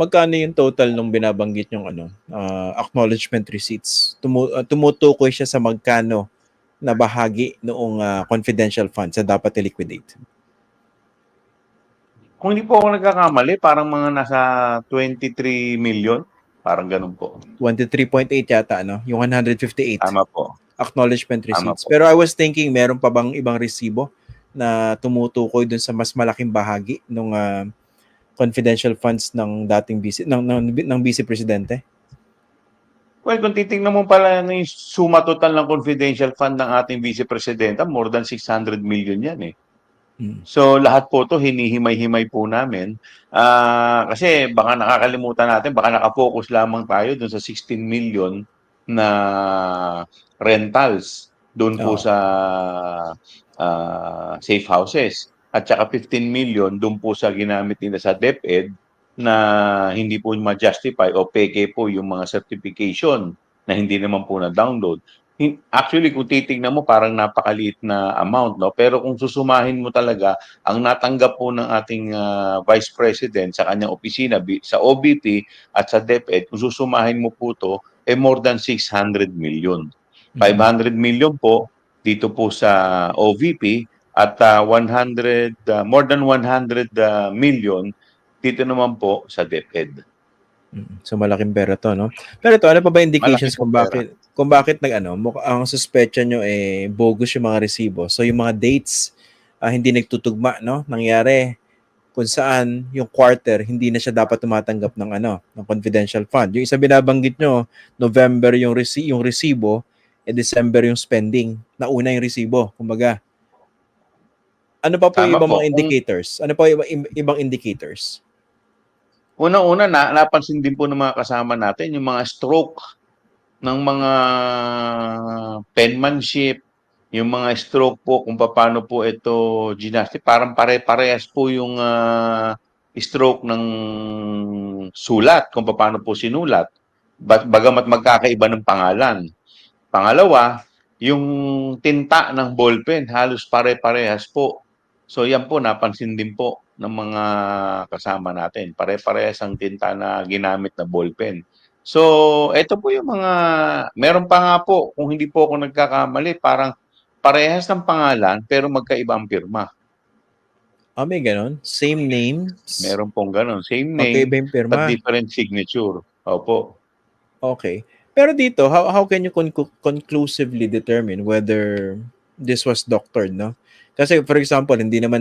magkano yung total nung binabanggit yung ano, ah, acknowledgement receipts? Tumu ah, tumutukoy siya sa magkano na bahagi noong ah, confidential funds na dapat i-liquidate? Kung hindi po ako nagkakamali, parang mga nasa 23 million. Parang ganun po. 23.8 yata, ano? Yung 158 Tama po. acknowledgement receipts. po. Pero I was thinking, meron pa bang ibang resibo na tumutukoy dun sa mas malaking bahagi ng confidential funds ng dating vice ng ng, ng vice presidente? Well, kung titingnan mo pala ng suma total ng confidential fund ng ating Vice Presidenta, more than 600 million yan eh. Hmm. So lahat po to hinihimay-himay po namin. Ah, kasi baka nakakalimutan natin, baka nakafocus lamang tayo dun sa 16 million na rentals doon po Oo. sa ah, safe houses. At saka 15 million doon po sa ginamit nila sa DepEd na hindi po ma-justify o peke po yung mga certification na hindi naman po na-download. Actually, kung titignan mo, parang napakaliit na amount, no? Pero kung susumahin mo talaga, ang natanggap po ng ating ah, Vice President sa kanyang opisina, sa OBP at sa DepEd, kung susumahin mo po to, eh more than 600 million. 500 million po dito po sa OVP at ah, 100 ah, more than 100 ah, million dito naman po sa DepEd. Mm, So malaking pera to, no? Pero ito, ano pa ba indications Malaki kung pong pera. bakit kung bakit nag ano, ang suspecha nyo eh bogus yung mga resibo. So yung mga dates ah, hindi nagtutugma, no? Nangyari kung saan yung quarter hindi na siya dapat tumatanggap ng ano, ng confidential fund. Yung isa binabanggit nyo, November yung resi yung resibo, eh December yung spending. Nauna yung resibo, kumbaga. Ano pa po yung Tama ibang po. mga indicators? Ano pa yung ibang, ibang indicators? Unang-una, na, napansin din po ng mga kasama natin yung mga stroke ng mga penmanship, yung mga stroke po kung paano po ito gymnastic. Parang pare-parehas po yung ah, stroke ng sulat, kung paano po sinulat. Ba- Bagamat magkakaiba ng pangalan. Pangalawa, yung tinta ng ballpen, halos pare-parehas po. So yan po, napansin din po ng mga kasama natin. Pare-parehas ang tinta na ginamit na ballpen. So, ito po yung mga, meron pa nga po, kung hindi po ako nagkakamali, parang parehas ng pangalan, pero magkaiba ang pirma. Ah, may ganon? Same name? Meron pong ganun. Same name, Magkaiba yung pirma. but different signature. Opo. Okay. Pero dito, how how can you conclu- conclusively determine whether this was doctored, no? Kasi for example, hindi naman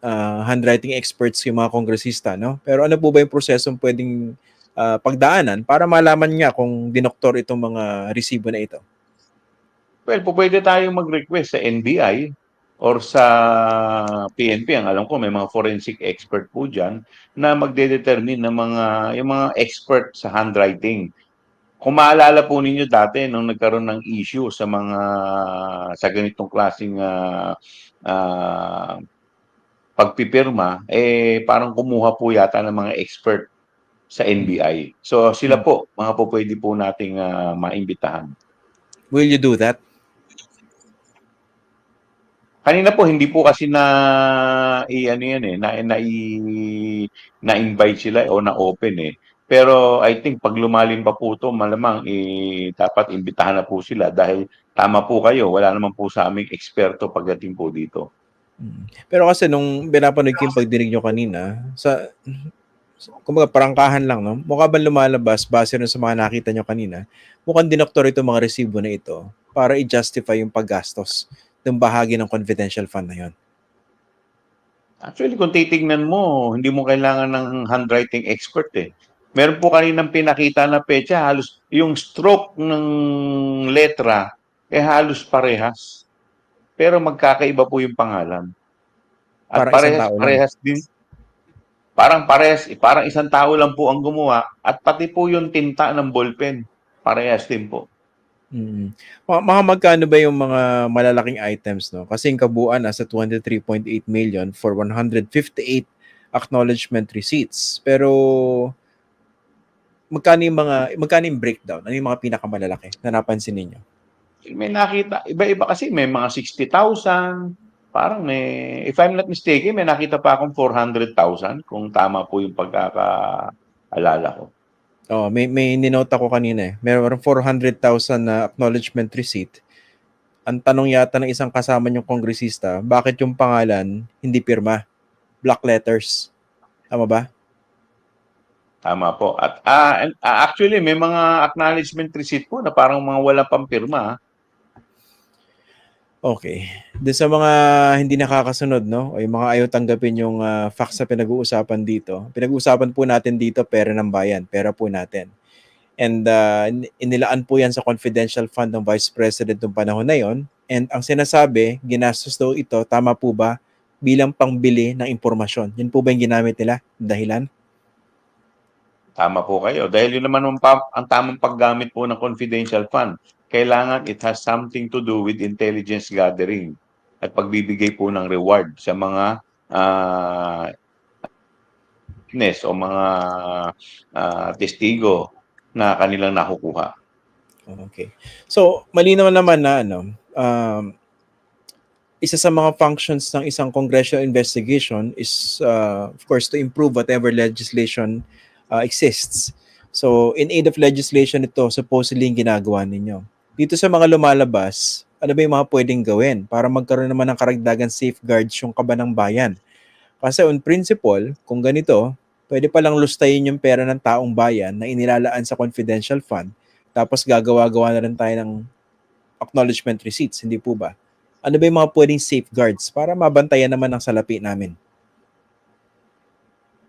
ah, handwriting experts yung mga kongresista, no? Pero ano po ba yung prosesong pwedeng ah, pagdaanan para malaman nga kung dinoktor itong mga resibo na ito? Well, po pwede tayong mag-request sa NBI or sa PNP. Ang alam ko, may mga forensic expert po dyan na magde-determine ng mga, yung mga expert sa handwriting. Kung maalala po ninyo dati nung nagkaroon ng issue sa mga sa ganitong klaseng ah, ah, pagpipirma, eh parang kumuha po yata ng mga expert sa NBI. So sila po, mga po pwede po nating ah, maimbitahan. Will you do that? Kanina po hindi po kasi na i ano yan eh, na na na-invite sila o na-open eh. Pero I think pag lumalim pa po to, malamang eh, dapat imbitahan na po sila dahil tama po kayo, wala naman po sa aming eksperto pagdating po dito. Mm. Pero kasi nung pinapanood ko yung pagdinig nyo kanina, sa kumbaga parangkahan lang, no? Mukha ba lumalabas base rin sa mga nakita nyo kanina, mukhang dinoktor itong mga resibo na ito para i-justify yung paggastos ng bahagi ng confidential fund na yon. Actually, kung titignan mo, hindi mo kailangan ng handwriting expert eh. Meron po kaninang pinakita na pecha, halos yung stroke ng letra, eh halos parehas. Pero magkakaiba po yung pangalan. At isang parehas, lang. parehas din. Parang parehas, eh, parang isang tao lang po ang gumawa. At pati po yung tinta ng ballpen, parehas din po. Mm. Mga, mga magkano ba yung mga malalaking items, no? Kasi yung kabuuan nasa 23.8 million for 158 acknowledgement receipts. Pero magkano yung mga magkano yung breakdown? Ano yung mga pinakamalalaki na napansin ninyo? may nakita, iba-iba kasi may mga 60,000, parang may, if I'm not mistaken, may nakita pa akong 400,000 kung tama po yung pagkaka alala ko. Oh, may may ninote ako kanina eh. Meron 400,000 na acknowledgement receipt. Ang tanong yata ng isang kasama niyong kongresista, bakit yung pangalan hindi pirma? Black letters. Tama ba? Tama po. At ah, and- ah, actually may mga acknowledgement receipt po na parang mga wala pang ah. Okay. Doon sa mga hindi nakakasunod, no? O yung mga ayaw tanggapin yung ah, facts na pinag-uusapan dito. Pinag-uusapan po natin dito pera ng bayan, pera po natin. And ah, in- inilaan po yan sa confidential fund ng Vice President noong panahon na yon. And ang sinasabi, ginastos daw ito, tama po ba, bilang pangbili ng impormasyon. Yun po ba yung ginamit nila? Dahilan? Tama po kayo. Dahil yun naman ang, ang tamang paggamit po ng confidential fund. Kailangan it has something to do with intelligence gathering at pagbibigay po ng reward sa mga ah, witness o mga ah, testigo na kanilang nakukuha. Okay. So, malinaw naman na ano, um, isa sa mga functions ng isang congressional investigation is, uh, of course, to improve whatever legislation uh, exists. So, in aid of legislation ito, supposedly yung ginagawa ninyo. Dito sa mga lumalabas, ano ba yung mga pwedeng gawin para magkaroon naman ng karagdagan safeguards yung kaba ng bayan? Kasi on principle, kung ganito, pwede palang lustayin yung pera ng taong bayan na inilalaan sa confidential fund tapos gagawa-gawa na rin tayo ng acknowledgement receipts, hindi po ba? Ano ba yung mga pwedeng safeguards para mabantayan naman ang salapi namin?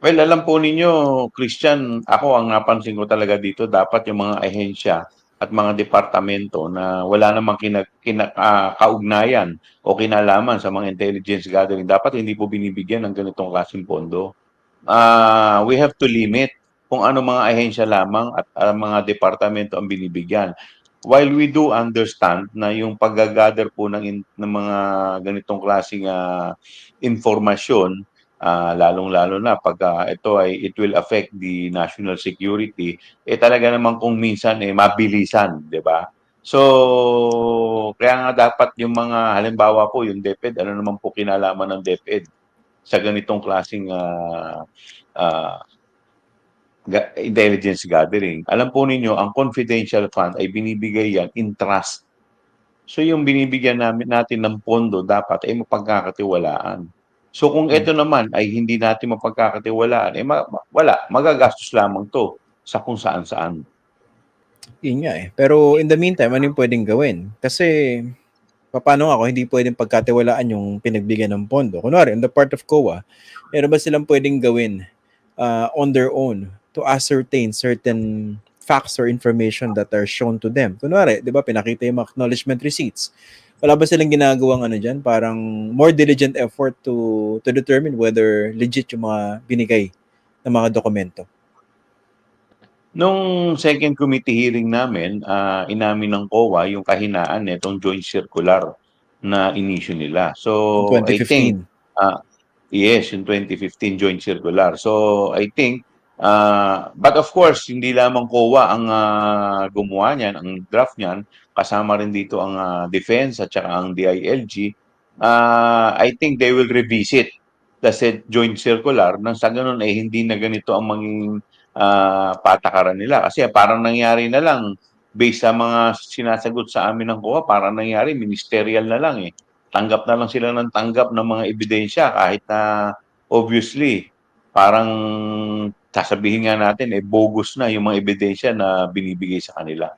Well, alam po ninyo, Christian, ako ang napansin ko talaga dito, dapat yung mga ahensya at mga departamento na wala namang kina, kina, ah, kaugnayan o kinalaman sa mga intelligence gathering, dapat hindi po binibigyan ng ganitong klaseng pondo. Ah, we have to limit kung ano mga ahensya lamang at ah, mga departamento ang binibigyan. While we do understand na yung pag-gather po ng, in- ng mga ganitong klaseng ah, informasyon ah, lalong-lalo na pag ah, ito ay it will affect the national security, eh talaga naman kung minsan eh mabilisan, 'di ba? So, kaya nga dapat yung mga halimbawa po yung DepEd, ano naman po kinalaman ng DepEd sa ganitong klaseng ah, ah, ga- intelligence gathering. Alam po ninyo, ang confidential fund ay binibigay yan in trust. So yung binibigyan namin natin ng pondo dapat ay mapagkakatiwalaan. So kung ito naman ay hindi natin mapagkakatiwalaan, eh ma- ma- wala, magagastos lamang to sa kung saan-saan. Yun nga eh. Pero in the meantime, ano yung pwedeng gawin? Kasi, paano ako hindi pwedeng pagkatiwalaan yung pinagbigyan ng pondo? Kunwari, on the part of COA, meron ba silang pwedeng gawin uh, on their own to ascertain certain facts or information that are shown to them? Kunwari, di ba, pinakita yung acknowledgement receipts. Wala ba silang ginagawang ano dyan? Parang more diligent effort to to determine whether legit yung mga binigay ng mga dokumento. Nung second committee hearing namin, ah, inamin ng COA yung kahinaan nitong joint circular na inisyu nila. So, in I think 2015. Yes, yung 2015 joint circular. So, I think, uh, but of course, hindi lamang COA ang uh, gumawa niyan, ang draft niyan, kasama rin dito ang uh, defense at saka ang DILG. Uh, I think they will revisit the said joint circular nang sa ganun ay hindi na ganito ang maging uh, patakaran nila. Kasi parang nangyari na lang, based sa mga sinasagot sa amin ng COA, parang nangyari, ministerial na lang eh tanggap na lang sila ng tanggap ng mga ebidensya kahit na obviously parang sasabihin nga natin, eh, bogus na yung mga ebidensya na binibigay sa kanila.